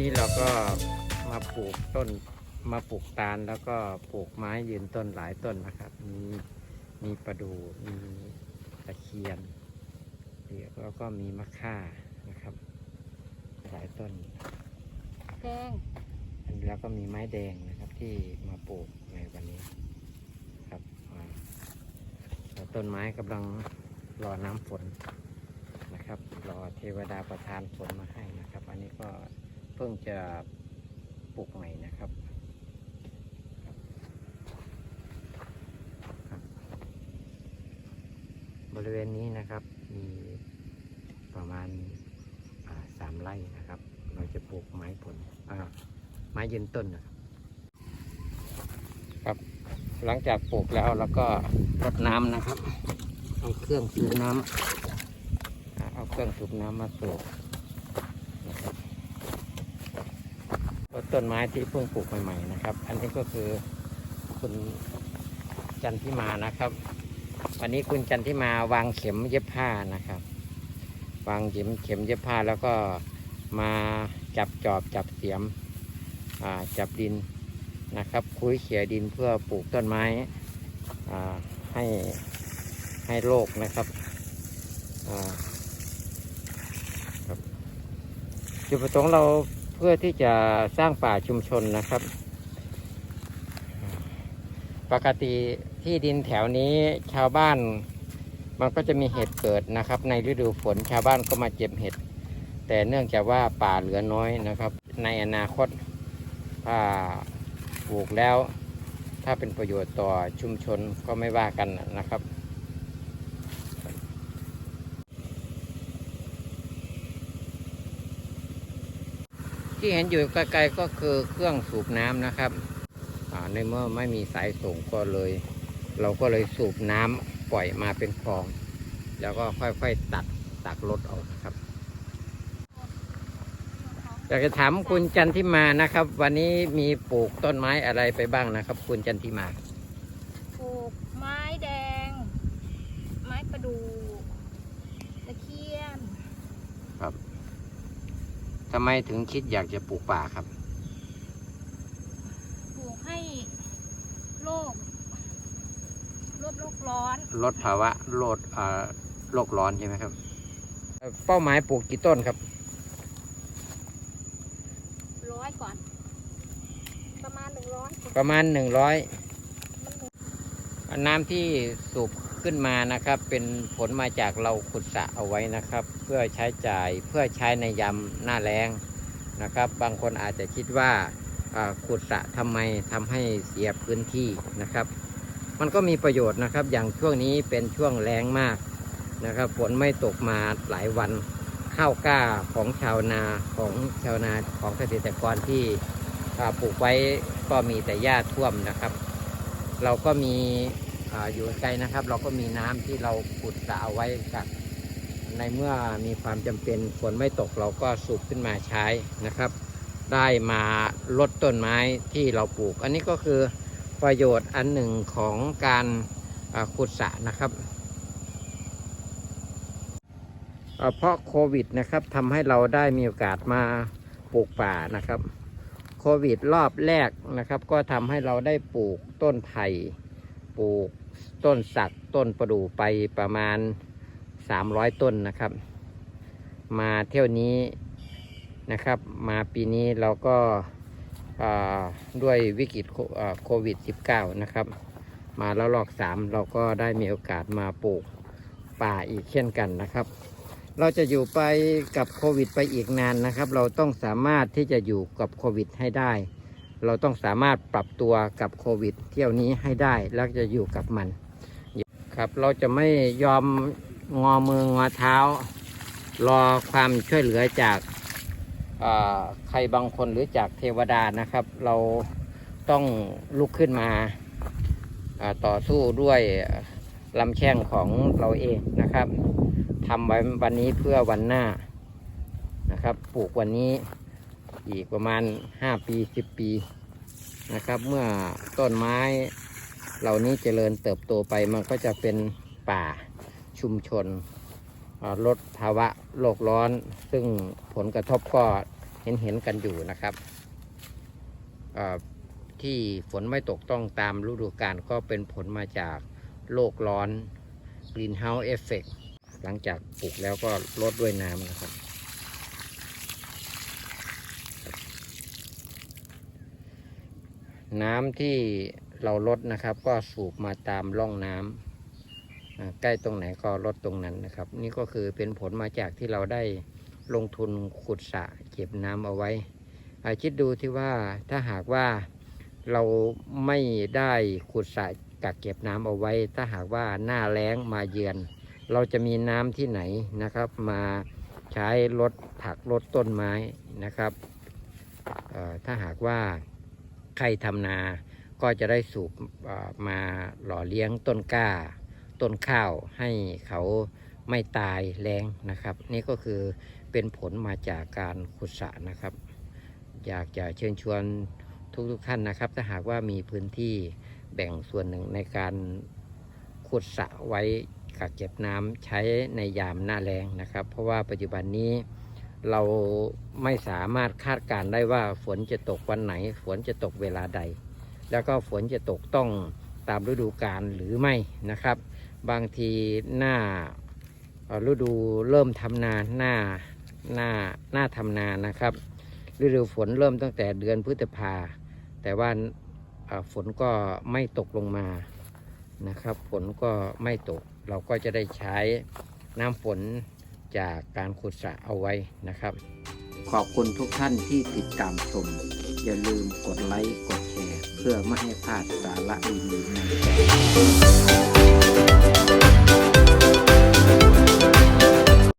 นี้เราก็มาปลูกต้นมาปลูกตาลแล้วก็ปลูกไม้ยืนต้นหลายต้นนะครับ มีมีประดู่มีตะเคียนแล้วก็มีมะค่านะครับ หลายต้นแดงแล้วก็มีไม้แดงนะครับที่มาปลูกในวันนี้ครับอ่าแล้วต้นไม้กำลังรอน้ำฝนนะครับ รอเทวดาประทานฝนมาให้นะครับ อันนี้ก็เพิ่งจะปลูกใหม่นะครับบริเวณนี้นะครับมีประมาณาสามไร่นะครับ เราจะปลูกไม้ผลไม้ยืนต้นนะครับครับ หลังจากปลูกแล้วเราก็รดน้ำนะครับ เอาเครื่องสูบน้ำเอาเครื่องสูบน้ำมาสูบนะครับรด ต้นไม้ที่เพิ่งปลูกใหม่ๆนะครับ อันนี้ก็คือคุณจันทิมานะครับ วันนี้คุณจันทิมาวางเข็มเย็บผ้านะครับ วางเข็มเข็มเย็บผ้าแล้วก็มาจับจอบจับเสียมจับดินนะครับ คุยเขี่ยดินเพื่อปลูกต้นไม้ให้ให้โลกนะครับครับจุดประสงค์เรา พื่อที่จะสร้างป่าชุมชนนะครับ ปกติที่ดินแถวนี้ชาวบ้านมันก็จะมีเห็ดเกิดนะครับ ในฤดูฝนชาวบ้านก็มาเก็บเห็ด แต่เนื่องจากว่าป่าเหลือน้อยนะครับ ในอนาคตถ้าปลูกแล้ว ถ้าเป็นประโยชน์ต่อชุมชนก็ไม่ว่ากันนะครับ ที่เห็นอยู่ไกลๆก็คือเครื่องสูบน้ำนะครับอ่าในเมื่อไม่มีสายส่งก็เลย เราก็เลยสูบน้ำปล่อยมาเป็นคลอง แล้วก็ค่อยๆตัดตักรถออกครับอยากจะถามคุณจันทิมานะครับ วันนี้มีปลูกต้นไม้อะไรไปบ้างนะครับ คุณจันทิมา ปลูกไม้แดง ไม้ประดู่ตะเคียน ทำไมถึงคิดอยากจะปลูกป่าครับ ปลูกให้โลกลดโลกร้อนลดภาวะโลดเอ่อโลกร้อนใช่ไหมครับ เป้าหมายปลูกกี่ต้นครับ ร้อยก่อน ประมาณหนึ่งร้อยประมาณหนึ่งร้อย น้ำที่สูบ ขึ้นมานะครับ เป็นผลมาจากเราขุดสระเอาไว้นะครับ เพื่อใช้จ่ายเพื่อใช้ในยามหน้าแล้งนะครับ บางคนอาจจะคิดว่าขุดสระทำไมทำให้เสียพื้นที่นะครับ มันก็มีประโยชน์นะครับ อย่างช่วงนี้เป็นช่วงแรงมากนะครับฝนไม่ตกมาหลายวันข้าวกล้าของชาวนาของชาวนาของเกษตรกรที่ปลูกไว้ก็มีแต่หญ้าท่วมนะครับ เราก็มี อยู่ไกลนะครับ เราก็มีน้ำที่เราขุดสระเอาไว้กับในเมื่อมีความจำเป็นฝนไม่ตกเราก็สูบขึ้นมาใช้นะครับ ได้มาลดต้นไม้ที่เราปลูก อันนี้ก็คือประโยชน์อันหนึ่งของการขุดสระนะครับเพราะโควิดนะครับทำให้เราได้มีโอกาสมาปลูกป่านะครับโควิดรอบแรกนะครับ ก็ทำให้เราได้ปลูกต้นไผ่ปลูก ต้นสักต้นประดู่ไปประมาณ 300 ต้นนะครับ มาเที่ยวนี้นะครับ มาปีนี้เราก็ด้วยวิกฤตโควิด -19 นะครับ มาแล้วลอกสามเราก็ได้มีโอกาสมาปลูกป่าอีกเช่นกันนะครับ เราจะอยู่ไปกับโควิด ไปอีกนานนะครับ เราต้องสามารถที่จะอยู่กับโควิด ให้ได้ เราต้องสามารถปรับตัวกับโควิด เที่ยวนี้ให้ได้แล้วจะอยู่กับมัน ครับเราจะไม่ยอมงอมืองอเท้า รอความช่วยเหลือจากใครบางคนหรือจากเทวดานะครับ เราต้องลุกขึ้นมาอ่าต่อสู้ด้วยลำแข้งของเราเองนะครับทำไว้วันนี้เพื่อวันหน้านะครับ ปลูกวันนี้ อีกประมาณ 5 ปี 10 ปีนะครับ เมื่อต้นไม้เหล่านี้เจริญเติบโตไปมันก็จะเป็นป่าชุมชนลดภาวะโลกร้อน ซึ่งผลกระทบก็เห็นเห็นกันอยู่นะครับ ที่ฝนไม่ตกต้องตามฤดูกาลก็เป็นผลมาจากโลกร้อน Greenhouse Effect หลังจากปลูกแล้วก็ลดด้วยน้ำนะครับ น้ำที่เราลดนะครับ ก็สูบมาตามร่องน้ำอ่าใกล้ตรงไหนก็ลดตรงนั้นนะครับ นี่ก็คือเป็นผลมาจากที่เราได้ลงทุนขุดสระเก็บน้ำเอาไว้อาคิดดูที่ว่าถ้าหากว่าเราไม่ได้ขุดสระกักเก็บน้ำเอาไว้ ถ้าหากว่าหน้าแล้งมาเยือน เราจะมีน้ำที่ไหนนะครับ มาใช้ลดผักลดต้นไม้นะครับถ้าหากว่า ใครทำนาก็จะได้สูบมาหล่อเลี้ยงต้นกล้า ต้นข้าวให้เขาไม่ตายแรงนะครับ นี่ก็คือเป็นผลมาจากการขุดสระนะครับ อยากจะเชิญชวนทุกๆท่านนะครับ ถ้าหากว่ามีพื้นที่แบ่งส่วนหนึ่งในการขุดสระไว้กักเก็บน้ำใช้ในยามหน้าแล้งนะครับ เพราะว่าปัจจุบันนี้ เราไม่สามารถคาดการได้ว่าฝนจะตกวันไหน ฝนจะตกเวลาใด แล้วก็ฝนจะตกต้องตามฤดูกาลหรือไม่นะครับ บางทีหน้าฤดูเริ่มทำนาหน้าหน้าหน้าทำนานะครับ ฤดูฝนเริ่มตั้งแต่เดือนพฤษภา แต่ว่าฝนก็ไม่ตกลงมานะครับ ฝนก็ไม่ตกเราก็จะได้ใช้น้ำฝน จากการขุดสระเอาไว้นะครับ ขอบคุณทุกท่านที่ติดตามชม อย่าลืมกดไลค์ กดแชร์ เพื่อไม่ให้พลาดสาระดีๆในแต่